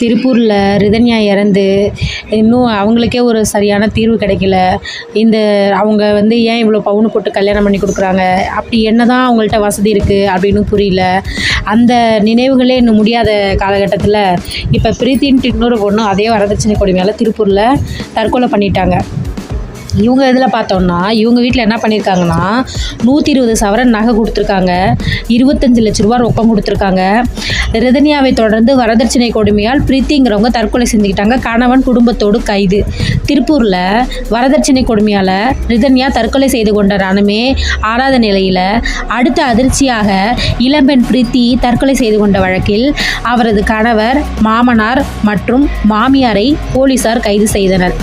திருப்பூரில் ரிதன்யா இறந்து இன்னும் அவங்களுக்கே ஒரு சரியான தீர்வு கிடைக்கல. இந்த அவங்க வந்து ஏன் இவ்வளோ பவுனு போட்டு கல்யாணம் பண்ணி கொடுக்குறாங்க? அப்படி என்ன தான் அவங்கள்ட்ட வசதி இருக்குது அப்படின்னு புரியல. அந்த நினைவுகளே இன்னும் முடியாத காலகட்டத்தில் இப்போ பிரீத்தின்ட்டு இன்னொரு பொண்ணு அதே வரதட்சணை கொடுமையால் திருப்பூரில் தற்கொலை பண்ணிட்டாங்க. இவங்க இதில் பார்த்தோம்னா இவங்க வீட்டில் என்ன பண்ணியிருக்காங்கன்னா நூற்றி இருபது சவரன் நகை கொடுத்துருக்காங்க. இருபத்தஞ்சு லட்ச ரூபா ரொக்கம் கொடுத்துருக்காங்க. ரிதன்யாவை தொடர்ந்து வரதட்சணை கொடுமையால் பிரீத்திங்கிறவங்க தற்கொலை செஞ்சுக்கிட்டாங்க. கணவன் குடும்பத்தோடு கைது. திருப்பூரில் வரதட்சணை கொடுமையால் ரிதன்யா தற்கொலை செய்து கொண்ட ரணமே ஆறாத நிலையில் அடுத்த அதிர்ச்சியாக இளம்பெண் பிரீத்தி தற்கொலை செய்து கொண்ட வழக்கில் அவரது கணவர் மாமனார் மற்றும் மாமியாரை போலீசார் கைது செய்தனர்.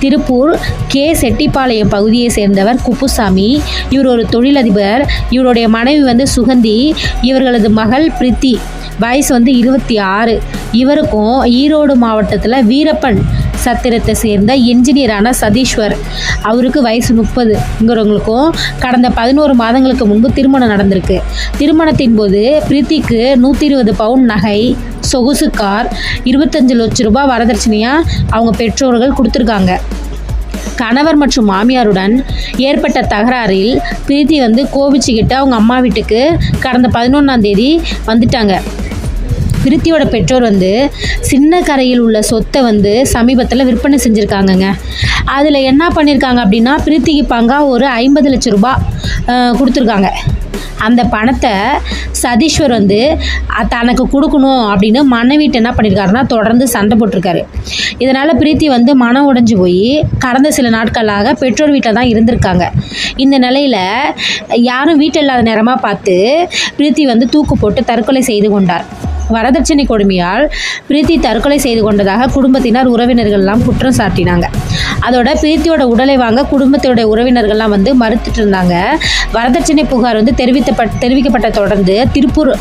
திருப்பூர் கே. செட்டிப்பாளையம் பகுதியை சேர்ந்தவர் குப்புசாமி. இவர் ஒரு தொழிலதிபர். இவருடைய மனைவி வந்து சுகந்தி. இவர்களது மகள் பிரித்தி. வயசு வந்து இருபத்தி ஆறு. இவருக்கும் ஈரோடு மாவட்டத்தில் வீரப்பன் சத்திரத்தை சேர்ந்த என்ஜினியரான சதீஸ்வர். அவருக்கு வயசு முப்பதுங்கிறவங்களுக்கும் கடந்த பதினோரு மாதங்களுக்கு முன்பு திருமணம் நடந்திருக்கு. திருமணத்தின் போது பிரீத்திக்கு நூற்றி இருபது பவுன் நகை சொகுசு கார் இருபத்தஞ்சு லட்ச ரூபாய் வரதட்சணையாக அவங்க பெற்றோர்கள் கொடுத்துருக்காங்க. கணவர் மற்றும் மாமியாருடன் ஏற்பட்ட தகராறில் பிரீத்தி வந்து கோபிச்சுக்கிட்டு அவங்க அம்மா வீட்டுக்கு கடந்த பதினொன்றாம் தேதி வந்துட்டாங்க. பிரித்தியோட பெற்றோர் வந்து சின்ன கரையில் உள்ள சொத்தை வந்து சமீபத்தில் விற்பனை செஞ்சுருக்காங்கங்க. அதில் என்ன பண்ணியிருக்காங்க அப்படின்னா பிரித்திக்கு பங்காக ஒரு ஐம்பது லட்ச ரூபா கொடுத்துருக்காங்க. அந்த பணத்தை சதீஸ்வர் வந்து தனக்கு கொடுக்கணும் அப்படின்னு மனைவிட்டு என்ன பண்ணியிருக்காருன்னா தொடர்ந்து சண்டை போட்டிருக்காரு. இதனால் பிரீத்தி வந்து மனம் உடைஞ்சு போய் கடந்த சில நாட்களாக பெற்றோர் வீட்டில் தான் இருந்திருக்காங்க. இந்த நிலையில் யாரும் வீட்டில் இல்லாத நேரமாக பார்த்து பிரீத்தி வந்து தூக்கு போட்டு தற்கொலை செய்து கொண்டார். வரதட்சணை கொடுமையால் பிரீத்தி தற்கொலை செய்து கொண்டதாக குடும்பத்தினர் உறவினர்கள்லாம் குற்றம் சாட்டினாங்க. அதோட பிரீத்தியோட உடலை வாங்க குடும்பத்தோட உறவினர்கள்லாம் வந்து மறுத்துட்டு இருந்தாங்க. வரதட்சணை புகார் வந்து தெரிவித்தப்பட்ட தெரிவிக்கப்பட்ட தொடர்ந்து திருப்பூர்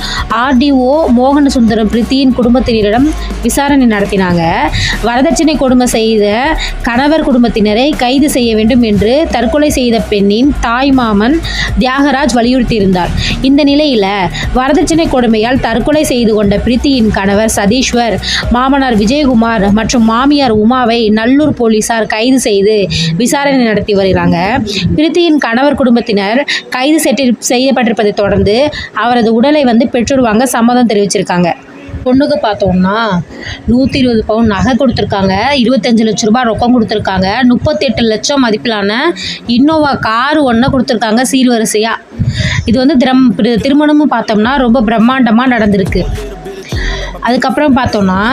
ஆர்டிஓ மோகன சுந்தரம் பிரீத்தியின் குடும்பத்தினரிடம் விசாரணை நடத்தினாங்க. வரதட்சணை கொடுமை செய்த கணவர் குடும்பத்தினரை கைது செய்ய வேண்டும் என்று தற்கொலை செய்த பெண்ணின் தாய் மாமன் தியாகராஜ் வலியுறுத்தியிருந்தார். இந்த நிலையில் வரதட்சணை கொடுமையால் தற்கொலை செய்து கொண்ட பிரீத்தியின் கணவர் சதீஸ்வர் மாமனார் விஜயகுமார் மற்றும் மாமியார் உமாவை நல்லூர் போலீசார் கைது செய்து விசாரணை நடத்தி வருகிறாங்க. பிரீத்தியின் கணவர் குடும்பத்தினர் கைது செய்யப்பட்டிருப்பதை தொடர்ந்து அவரது உடலை வந்து பெற்றோர் வாங்க சம்மதம் தெரிவிச்சிருக்காங்க. பொண்ணுக்கு பார்த்தோம்னா நூற்றி இருபது பவுன் நகை கொடுத்துருக்காங்க இருபத்தஞ்சு லட்ச ரூபாய் ரொக்கம் கொடுத்துருக்காங்க முப்பத்தெட்டு லட்சம் மதிப்பிலான இன்னோவா கார் ஒன்று கொடுத்துருக்காங்க சீர்வரிசையாக இது வந்து திரம் திருமணமும் பார்த்தோம்னா ரொம்ப பிரம்மாண்டமாக நடந்திருக்கு. அதுக்கப்புறம் பார்த்தோன்னா